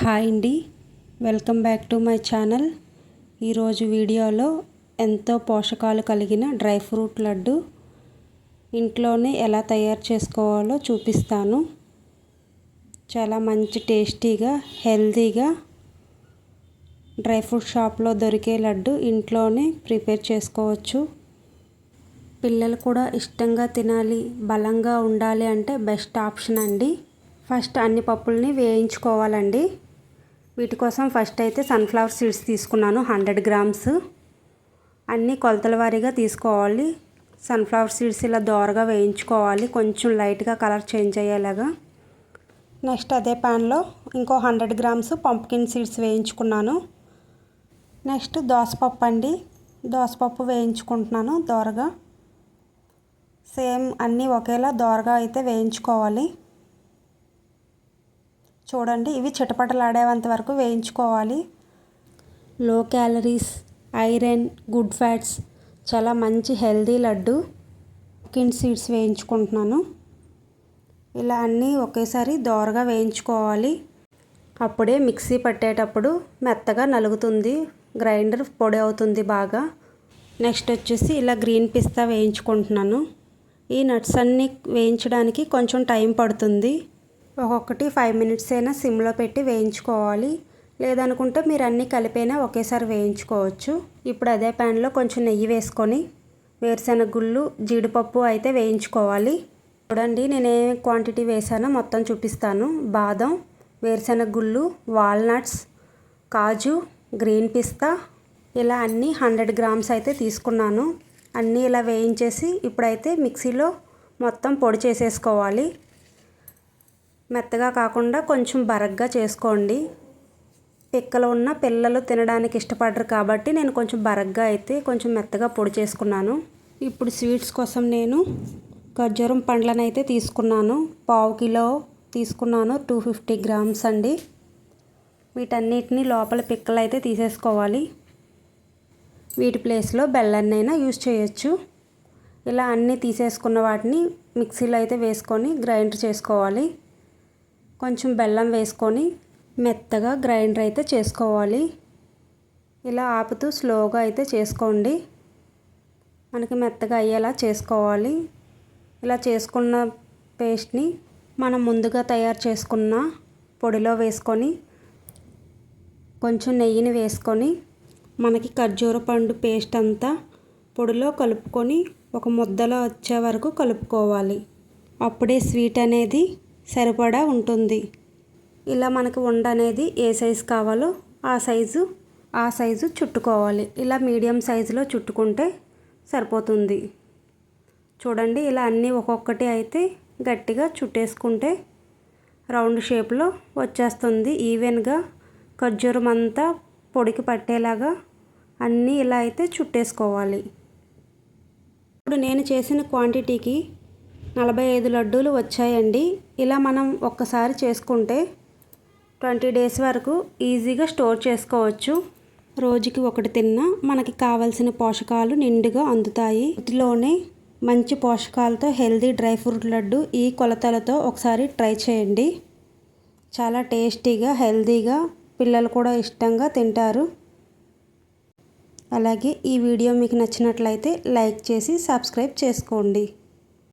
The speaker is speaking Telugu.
హాయ్ అండి. Welcome back to my channel. ఈరోజు వీడియోలో ఎంతో పోషకాలు కలిగిన డ్రై ఫ్రూట్ లడ్డు ఇంట్లోనే ఎలా తయారు చేసుకోవాలో చూపిస్తాను. చాలా మంచి టేస్టీగా హెల్తీగా డ్రై ఫ్రూట్ షాప్లో దొరికే లడ్డు ఇంట్లోనే ప్రిపేర్ చేసుకోవచ్చు. పిల్లలు కూడా ఇష్టంగా తినాలి బలంగా ఉండాలి అంటే బెస్ట్ ఆప్షన్ అండి. ఫస్ట్ అన్ని పప్పుల్ని వేయించుకోవాలండి. వీటి కోసం ఫస్ట్ అయితే సన్ఫ్లవర్ సీడ్స్ తీసుకున్నాను హండ్రెడ్ గ్రామ్స్ అన్నీ కొలతల వారీగా తీసుకోవాలి. సన్ఫ్లవర్ సీడ్స్ ఇలా దోరగా వేయించుకోవాలి. కొంచెం లైట్గా కలర్ చేంజ్ అయ్యేలాగా. నెక్స్ట్ అదే ప్యాన్లో ఇంకో హండ్రెడ్ గ్రామ్స్ పంప్కిన్ సీడ్స్ వేయించుకున్నాను. నెక్స్ట్ దోసపప్పు అండి. దోసపప్పు వేయించుకుంటున్నాను దోరగా. సేమ్ అన్నీ ఒకేలా దోరగా అయితే వేయించుకోవాలి. చూడండి ఇవి చిటపటలాడేంత వరకు వేయించుకోవాలి. లో క్యాలరీస్ ఐరన్ గుడ్ ఫ్యాట్స్ చాలా మంచి హెల్దీ లడ్డు కిన్ సీడ్స్ వేయించుకుంటున్నాను. ఇలా అన్నీ ఒకేసారి దోరగా వేయించుకోవాలి. అప్పుడే మిక్సీ పట్టేటప్పుడు మెత్తగా నలుగుతుంది గ్రైండర్ పొడి అవుతుంది బాగా. నెక్స్ట్ వచ్చేసి ఇలా గ్రీన్ పిస్తా వేయించుకుంటున్నాను. ఈ నట్స్ అన్నీ వేయించడానికి కొంచెం టైం పడుతుంది. ఒక్కొక్కటి ఫైవ్ మినిట్స్ అయినా సిమ్లో పెట్టి వేయించుకోవాలి. లేదనుకుంటే మీరు అన్నీ కలిపైనా ఒకేసారి వేయించుకోవచ్చు. ఇప్పుడు అదే ప్యాన్లో కొంచెం నెయ్యి వేసుకొని వేరుశెనగ గుళ్ళు జీడిపప్పు అయితే వేయించుకోవాలి. చూడండి నేను ఏ క్వాంటిటీ వేసానో మొత్తం చూపిస్తాను. బాదం వేరుశెనగ గుళ్ళు వాల్నట్స్ కాజు గ్రీన్ పిస్తా ఇలా అన్నీ హండ్రెడ్ గ్రామ్స్ అయితే తీసుకున్నాను. అన్నీ ఇలా వేయించేసి ఇప్పుడైతే మిక్సీలో మొత్తం పొడి చేసేసుకోవాలి. మెత్తగా కాకుండా కొంచెం బరగ్గా చేసుకోండి. పిక్కలు ఉన్న పిల్లలు తినడానికి ఇష్టపడరు కాబట్టి నేను కొంచెం బరగ్గా అయితే కొంచెం మెత్తగా పొడి చేసుకున్నాను. ఇప్పుడు స్వీట్స్ కోసం నేను ఖర్జూరం పండ్లను అయితే తీసుకున్నాను. పావు కిలో తీసుకున్నాను టూ ఫిఫ్టీ గ్రామ్స్ అండి. వీటన్నిటిని లోపల పిక్కలు అయితే తీసేసుకోవాలి. వీటి ప్లేస్లో బెల్లన్నైనా యూజ్ చేయొచ్చు. ఇలా అన్నీ తీసేసుకున్న వాటిని మిక్సీలో అయితే వేసుకొని గ్రైండ్ చేసుకోవాలి. కొంచెం బెల్లం వేసుకొని మెత్తగా గ్రైండర్ అయితే చేసుకోవాలి. ఇలా ఆపుతూ స్లోగా అయితే చేసుకోండి. మనకి మెత్తగా అయ్యేలా చేసుకోవాలి. ఇలా చేసుకున్న పేస్ట్ని మనం ముందుగా తయారు చేసుకున్న పొడిలో వేసుకొని కొంచెం నెయ్యిని వేసుకొని మనకి ఖర్జూర పండు పేస్ట్ అంతా పొడిలో కలుపుకొని ఒక ముద్దలో వచ్చే వరకు కలుపుకోవాలి. అప్పుడే స్వీట్ అనేది సరిపడా ఉంటుంది. ఇలా మనకు ఉండ అనేది ఏ సైజు కావాలో ఆ సైజు ఆ సైజు చుట్టుకోవాలి. ఇలా మీడియం సైజులో చుట్టుకుంటే సరిపోతుంది. చూడండి ఇలా అన్నీ ఒక్కొక్కటి అయితే గట్టిగా చుట్టేసుకుంటే రౌండ్ షేప్లో వచ్చేస్తుంది. ఈవెన్గా ఖర్జూరం అంతా పొడికి పట్టేలాగా అన్నీ ఇలా అయితే చుట్టేసుకోవాలి. ఇప్పుడు నేను చేసిన క్వాంటిటీకి నలభై ఐదు లడ్డూలు వచ్చాయండి. ఇలా మనం ఒక్కసారి చేసుకుంటే ట్వంటీ డేస్ వరకు ఈజీగా స్టోర్ చేసుకోవచ్చు. రోజుకి ఒకటి తిన్నా మనకి కావలసిన పోషకాలు నిండుగా అందుతాయి. వీటిలోనే మంచి పోషకాలతో హెల్దీ డ్రై ఫ్రూట్ లడ్డు ఈ కొలతలతో ఒకసారి ట్రై చేయండి. చాలా టేస్టీగా హెల్దీగా పిల్లలు కూడా ఇష్టంగా తింటారు. అలాగే ఈ వీడియో మీకు నచ్చినట్లయితే లైక్ చేసి సబ్స్క్రైబ్ చేసుకోండి.